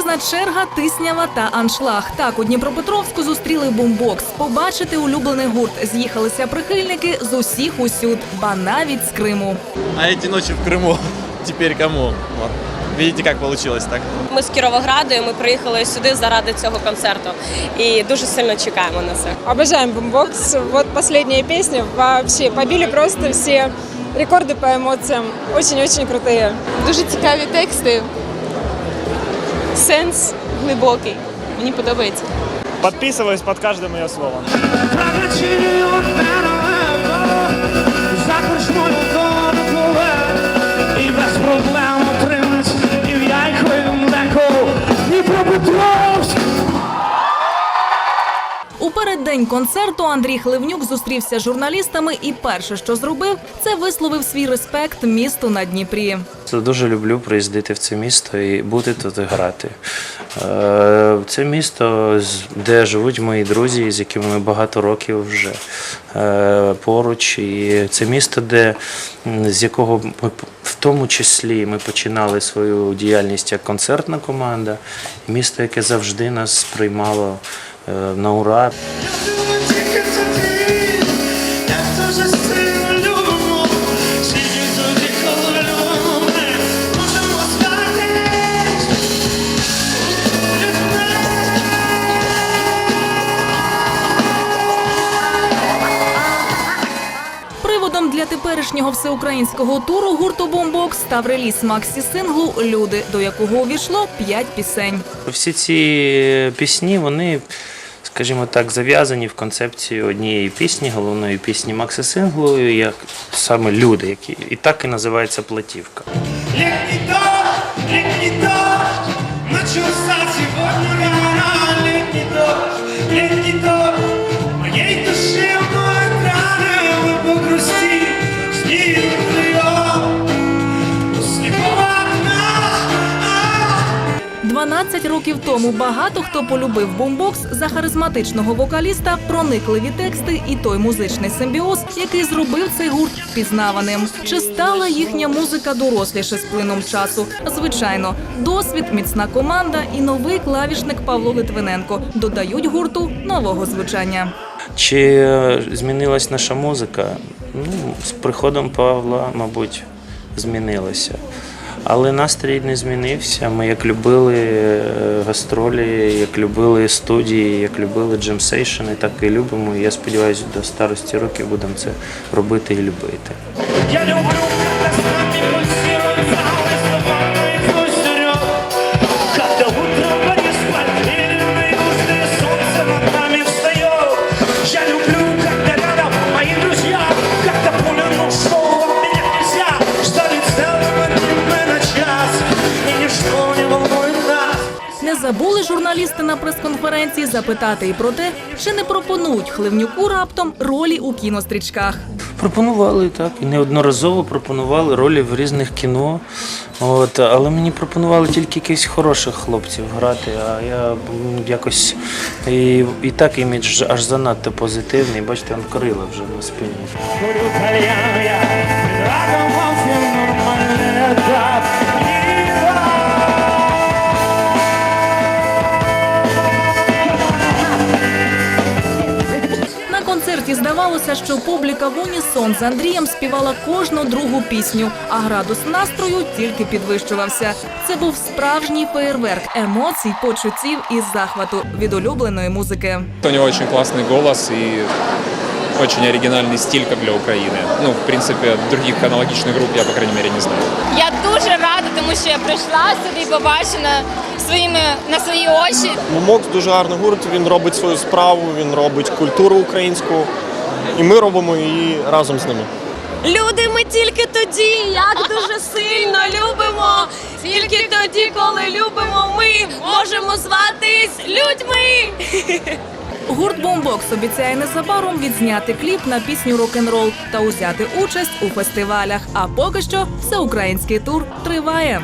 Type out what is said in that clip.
Величезна черга, тиснява та аншлаг. Так у Дніпропетровську зустріли бумбокс. Побачити улюблений гурт з'їхалися прихильники з усіх усюд, ба навіть з Криму. А эти ночи в Крыму теперь кому? Вот. Видите, как получилось так? Ми з Кіровограду, і ми приїхали сюди заради цього концерту. І дуже сильно чекаємо на це. Обожаем бумбокс. Вот последняя песня вообще побили просто все рекорды по эмоциям. Очень-очень крутые. Дуже цікаві тексти. Сенс глибокий. Мені подобається. Подписываюсь под каждым ее словом. Переддень концерту Андрій Хливнюк зустрівся з журналістами і перше, що зробив, це висловив свій респект місту на Дніпрі. Дуже люблю приїздити в це місто і бути тут грати. Е, Це місто, де живуть мої друзі, з якими ми багато років вже е, поруч. І це місто, де з якого ми в тому числі ми починали свою діяльність як концертна команда. Місто, яке завжди нас приймало на ура. Я Тільки тоді, як дуже сильно теперішнього всеукраїнського туру гурту Бомбокс став реліз максі синглу Люди, до якого увійшло п'ять пісень. Всі ці пісні, вони, скажімо так, зав'язані в концепцію однієї пісні, головної пісні Макса Синглу, як саме люди, які і так і називається платівка. Дождь, летний дождь, начался сегодня рано. 12 років тому багато хто полюбив бомбокс за харизматичного вокаліста, проникливі тексти і той музичний симбіоз, який зробив цей гурт впізнаваним. Чи стала їхня музика доросліше з плином часу? Звичайно, досвід, міцна команда і новий клавішник Павло Литвиненко додають гурту нового звучання. Чи е, змінилась наша музика? Ну, з приходом Павла, мабуть, змінилася. Але настрій не змінився. Ми як любили е, гастролі, як любили студії, як любили джемсейшени, так і любимо. Я сподіваюся, до старості років будемо це робити і любити. Я люблю, когда Не забули журналісти на прес-конференції запитати і про те, чи не пропонують Хливнюку раптом ролі у кінострічках. Пропонували так, і неодноразово пропонували ролі в різних кіно. От, але мені пропонували тільки якихось хороших хлопців грати, а я якось і, і так імідж аж занадто позитивний. Бачите, он корила вже на спині. здавалося, що публіка в унісон з Андрієм співала кожну другу пісню, а градус настрою тільки підвищувався. Це був справжній феєрверк емоцій, почуттів і захвату від улюбленої музики. У него очень классный голос и очень оригинальный стиль, как для Украины. Ну, в принципе, других аналогичных групп я, по крайней мере, не знаю. Я дуже рада, тому що я прийшла сюди і побачила своїми на свої очі. Мумокс дуже гарний гурт, він робить свою справу, він робить культуру українську. І ми робимо її разом з ними. Люди, ми тільки тоді, як дуже сильно любимо. Тільки тоді, коли любимо, ми можемо зватись людьми. Гурт Бомбокс обіцяє незабаром відзняти кліп на пісню рок-н-рол та узяти участь у фестивалях. А поки що всеукраїнський тур триває.